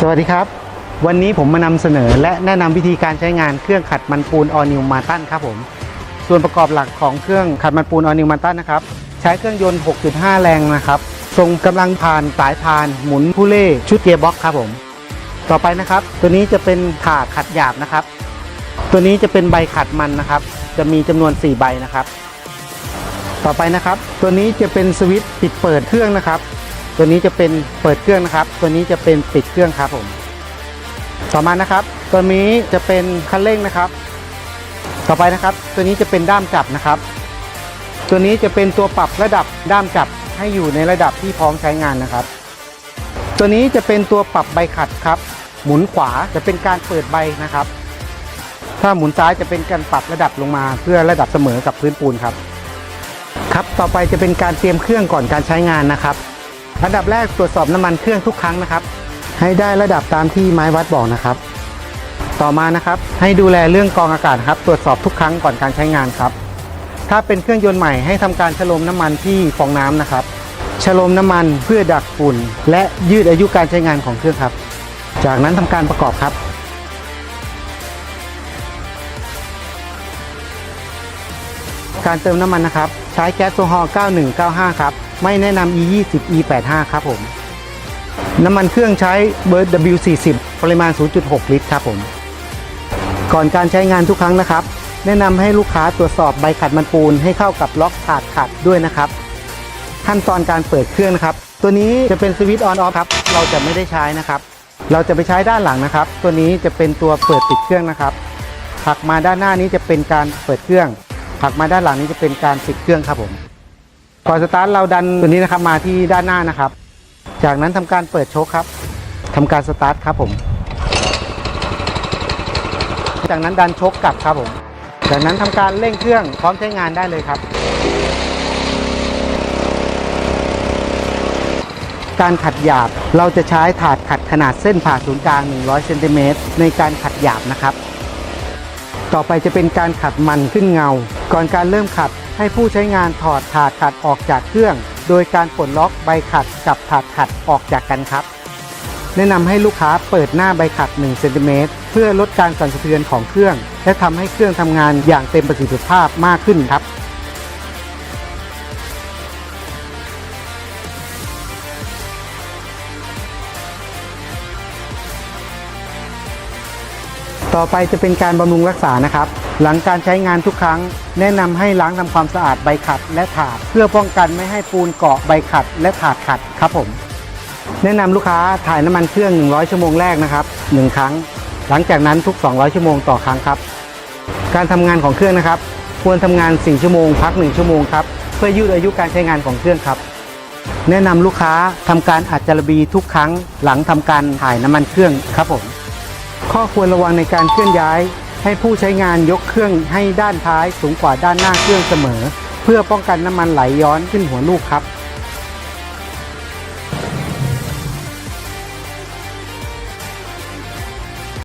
สวัสดีครับ วันนี้ผมมานำเสนอและแนะนำวิธีการใช้งานเครื่องขัดมันปูนออนิวมาตันครับผม ส่วนประกอบหลักของเครื่องขัดมันปูนออนิวมาตันนะครับ ใช้เครื่องยนต์ 6.5 แรงนะครับ ทรงกำลังผ่านสายพานหมุนผู้เล่ชุดเกียร์บ็อกครับผม ต่อไปนะครับ ตัวนี้จะเป็นถาดขัดหยาบนะครับ ตัวนี้จะเป็นใบขัดมันนะครับ จะมีจำนวน 4 ใบนะครับ ต่อไปนะครับ ตัวนี้จะเป็นสวิตช์ปิดเปิดเครื่องนะครับ ตัวนี้จะเป็นเปิดเครื่องนะครับ ตัวนี้จะเป็นปิดเครื่องครับผม ต่อมานะครับ ตัวนี้จะเป็นคันเร่งนะครับ ต่อไปนะครับ ตัวนี้จะเป็นด้ามจับนะครับ ตัวนี้จะเป็นตัวปรับระดับด้ามจับให้อยู่ในระดับที่พร้อมใช้งานนะครับ ตัวนี้จะเป็นตัวปรับใบขัดครับ หมุนขวาจะเป็นการเปิดใบนะครับ ถ้าหมุนซ้ายจะเป็นการปรับระดับลงมา เพื่อระดับเสมอกับพื้นปูนครับ ครับ ต่อไปจะเป็นการเตรียมเครื่องก่อนการใช้งานนะครับ อันดับแรกตรวจสอบน้ำมันเครื่องทุกครั้งนะครับ ให้ได้ระดับตามที่ไม้วัดบอกนะครับ ต่อมานะครับให้ดูแลเรื่องกรองอากาศครับ ตรวจสอบทุกครั้งก่อนการใช้งานครับ ถ้าเป็นเครื่องยนต์ใหม่ให้ทำการชโลมน้ำมันที่ฟองน้ำนะครับชโลมน้ำมันเพื่อดักฝุ่น และยืดอายุการใช้งานของเครื่องครับ จากนั้นทำการประกอบครับการเติมน้ำมันนะครับ ใช้แก๊สโซฮอล์9195 ครับ ไม่แนะนำ E20 E85 ครับผม น้ำมันเครื่องใช้เบอร์ W40 ปริมาณ 0.6 ลิตรครับผม ก่อนการใช้งานทุกครั้งนะครับ แนะนำให้ลูกค้าตรวจสอบใบขัดมันปูนให้เข้ากับล็อกถาดขัดด้วยนะครับ ขั้นตอนการเปิดเครื่องนะครับ ตัวนี้จะเป็นสวิตช์ออนออฟครับ เราจะไม่ได้ใช้นะครับ เราจะไปใช้ด้านหลังนะครับ ตัวนี้จะเป็นตัวเปิดปิดเครื่องนะครับหักมาด้านหน้านี้จะเป็นการเปิดเครื่องหักมาด้านหลังนี้จะเป็นการปิดเครื่องครับผม ก่อนสตาร์ทเราดันตัวนี้นะครับมาที่ด้านหน้านะครับ จากนั้นทำการเปิดโชคครับทำการสตาร์ทครับผม จากนั้นดันโชคกลับครับผม จากนั้นทำการเร่งเครื่องพร้อมใช้งานได้เลยครับ การขัดหยาบเราจะใช้ถาดขัดขนาดเส้นผ่าศูนย์กลาง 100เซนติเมตรในการขัดหยาบนะครับ ต่อไปจะเป็นการขัดมันขึ้นเงา ก่อนการเริ่มขัด ให้ผู้ใช้งานถอดถาดขัดออกจากเครื่อง โดยการปลดล็อกใบขัดกับถาดขัดออกจากกันครับ แนะนำให้ลูกค้าเปิดหน้าใบขัด1เซนติเมตรเพื่อลดการสั่นสะเทือนของเครื่อง และทำให้เครื่องทำงานอย่างเต็มประสิทธิภาพมากขึ้นครับ ต่อไปจะเป็นการบำรุงรักษานะครับ หลังการใช้งานทุกครั้ง แนะนำให้ล้างทำความสะอาดใบขัดและถาด เพื่อป้องกันไม่ให้ปูนเกาะใบขัดและถาดขัดครับผม แนะนำลูกค้าถ่ายน้ำมันเครื่อง 100 ชั่วโมงแรกนะครับ 1 ครั้ง หลังจากนั้นทุก 200 ชั่วโมงต่อครั้งครับ การทำงานของเครื่องนะครับ ควรทำงาน 4 ชั่วโมง พัก 1 ชั่วโมงครับเพื่อยืดอายุการใช้งานของเครื่องครับแนะนำลูกค้าทำการอัดจารบีทุกครั้งหลังทำการถ่ายน้ำมันเครื่องครับผม ข้อควรระวังในการเคลื่อนย้าย ให้ผู้ใช้งานยกเครื่องให้ด้านท้ายสูงกว่าด้านหน้าเครื่องเสมอ เพื่อป้องกันน้ำมันไหลย้อนขึ้นหัวลูกครับ